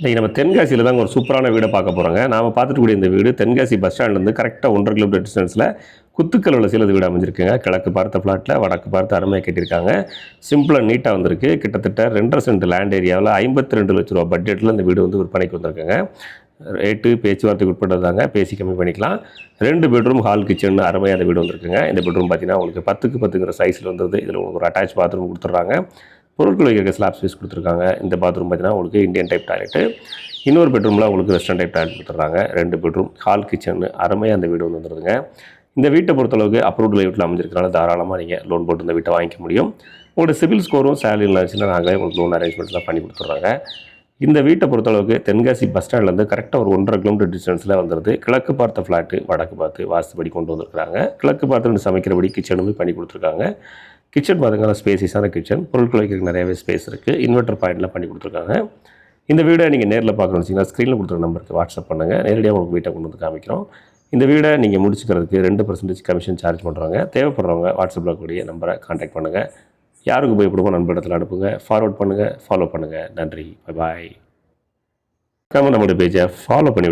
இன்றைக்கி நம்ம தென்காசியில் தாங்க ஒரு சூப்பரான வீடை பார்க்க போகிறோங்க நாம் பார்த்துட்டு இந்த வீடு தென்காசி பஸ் ஸ்டாண்ட்லேருந்து கரெக்டாக ஒன்றரை கிலோமீட்டர் டிஸ்டன்ஸில் குத்துக்கல்லில் சிலது வீடு அமைஞ்சிருக்குங்க. கிழக்கு பார்த்த ஃப்ளாட்டில் வடக்கு பார்த்து அருமையாக கட்டியிருக்காங்க. சிம்பிளாக நீட்டாக வந்திருக்கு. கிட்டத்தட்ட ரெண்டரை சென்ட் லேண்ட் ஏரியாவில் ஐம்பத்தி ரெண்டு லட்ச ரூபா பட்ஜெட்டில் இந்த வீடு வந்து விற்பனைக்கு வந்திருக்குங்க. ரேட்டு பேச்சுவார்த்தைக்கு உட்பட்டதாங்க பேசி கம்மி பண்ணிக்கலாம். ரெண்டு பெட்ரூம் ஹால் கிச்சன் அருமையாக அந்த வீடு வந்திருக்குங்க. இந்த பெட்ரூம் பார்த்தீங்கன்னா உங்களுக்கு பத்துக்கு பத்துங்கிற சைஸில் வந்தது. இதில் உங்களுக்கு ஒரு அட்டாச் பாத்ரூம் கொடுத்துட்றாங்க. பொருட்கள் வைக்கிற ஸ்லாப் ஸ்பேஸ் கொடுத்துருக்காங்க. இந்த பாத்ரூம் பார்த்தீங்கன்னா உங்களுக்கு இந்தியன் டைப் டாய்லெட்டு இன்னொரு பெட்ரூமில் உங்களுக்கு வெஸ்டர்ன் டைப் டாய்லெட் கொடுத்துட்றாங்க ரெண்டு பெட்ரூம் ஹால் கிச்சன் அருமையாக அந்த வீடு வந்து வந்துருதுங்க. இந்த வீட்டை பொறுத்தளவுக்கு அப்ரூவ்ட் லைஃப்பில் அமைஞ்சிருக்கனால தாராளமாக நீங்கள் லோன் போட்டு இந்த வீட்டை வாங்கிக்க முடியும். உங்களோட சிவில் ஸ்கோரும் சேலரி இருந்துச்சுன்னா நாங்களே உங்களுக்கு லோன் அரேஞ்ச்மெண்ட்லாம் பண்ணி கொடுத்துட்றாங்க. இந்த வீட்டை பொறுத்தளவுக்கு தென்காசி பஸ் ஸ்டாண்ட்லேருந்து கரெக்டாக ஒரு ஒன்றரை கிலோமீட்டர் டிஸ்டன்ஸில் வந்துடுது கிழக்கு பார்த்த ஃப்ளாட்டு வடக்கு பார்த்து வாஸ்துபடி கொண்டு வந்திருக்கிறாங்க. கிழக்கு பார்த்து சமைக்கிறபடி கிச்சனுமே பண்ணி கொடுத்துருக்காங்க. கிச்சன் பார்த்தீங்கன்னா ஸ்பேசிஸான கிச்சன் பொருட்கள் வைக்கிறதுக்கு நிறையவே ஸ்பேஸ் இருக்குது இன்வெர்டர் பாயிண்ட்லாம் பண்ணி கொடுத்துருக்காங்க. இந்த வீடை நீங்கள் நேரில் பார்க்கணும்னு வச்சிங்கன்னா ஸ்க்ரீனில் கொடுத்துருக்க நம்பருக்கு வாட்ஸ்அப் பண்ணுங்கள் நேரடியாக உங்களுக்கு வீட்டை கொண்டு வந்து காமிக்கிறோம். இந்த வீடை நீங்கள் முடிச்சுக்கிறதுக்கு ரெண்டு பர்சன்டேஜ் கமிஷன் சார்ஜ் பண்ணுறாங்க தேவைப்படுறவங்க வாட்ஸ்அப்பில் கூடிய நம்பரை காண்டாக்ட் பண்ணுங்கள் யாருக்கு பயப்படுமோ நண்பரிடத்தில் அனுப்புங்க. ஃபார்வர்ட் பண்ணுங்கள் ஃபாலோ பண்ணுங்கள் நன்றி. பாய் கமெண்ட் நம்மளுடைய பேஜை ஃபாலோ பண்ணி